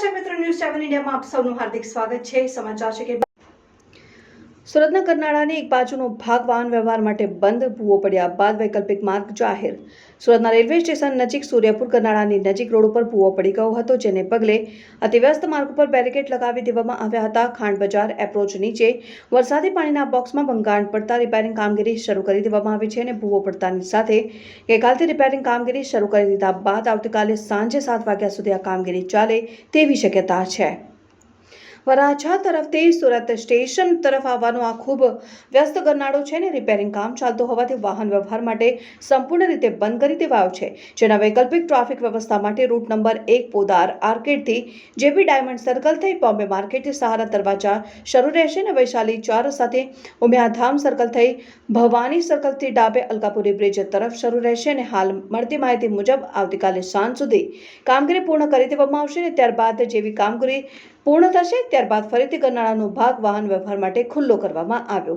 નમસ્કાર મિત્રો ન્યૂઝ સેવન ઇન્ડિયામાં આપ સૌનું હાર્દિક સ્વાગત છે. સમાચાર છે કે સુરતના કરનાળાની એક બાજુનો ભાગ વાહન વ્યવહાર માટે બંધ, ભૂવો પડ્યા બાદ વૈકલ્પિક માર્ગ જાહેર. સુરતના રેલવે સ્ટેશન નજીક સૂર્યપુર કરનાળાની નજીક રોડ ઉપર ભૂવો પડી ગયો હતો, જેને પગલે અતિવ્યસ્ત માર્ગ ઉપર બેરિકેડ લગાવી દેવામાં આવ્યા હતા. ખાંડ બજાર એપ્રોચ નીચે વરસાદી પાણીના બોક્સમાં ભંગાણ પડતા રિપેરિંગ કામગીરી શરૂ કરી દેવામાં આવી છે અને ભૂવો પડતાની સાથે ગઈકાલથી રિપેરિંગ કામગીરી શરૂ કરી દીધા બાદ આવતીકાલે સાંજે સાત વાગ્યા સુધી આ કામગીરી ચાલે તેવી શક્યતા છે. વરાછા તરફથી સુરત સ્ટેશન તરફ આવવાનો આ ખૂબ વ્યસ્ત ગરનાળો છે ને રિપેરિંગ કામ ચાલતું હોવાથી વાહન વ્યવહાર માટે સંપૂર્ણ રીતે બંધ કરી દેવાયો છે. જેના વૈકલ્પિક ટ્રાફિક વ્યવસ્થા માટે રૂટ નંબર એક પોદાર આર્કેડથી જેબી ડાયમંડ સર્કલ થઈ બોમ્બે માર્કેટથી સહારા દરવાજા શરૂ રહેશે અને વૈશાલી ચાર સાથે ઉમિયાધામ સર્કલ થઈ ભવાની સર્કલથી ડાબે અલકાપુરી બ્રિજ તરફ શરૂ રહેશે અને હાલ મળતી માહિતી મુજબ આવતીકાલે સાંજ સુધી કામગીરી પૂર્ણ કરી દેવામાં આવશે અને ત્યારબાદ જેવી કામગીરી પૂર્ણ થશે ત્યારબાદ ફરીથી ગરનાળાનો ભાગ વાહન વ્યવહાર માટે ખુલ્લો કરવામાં આવ્યો.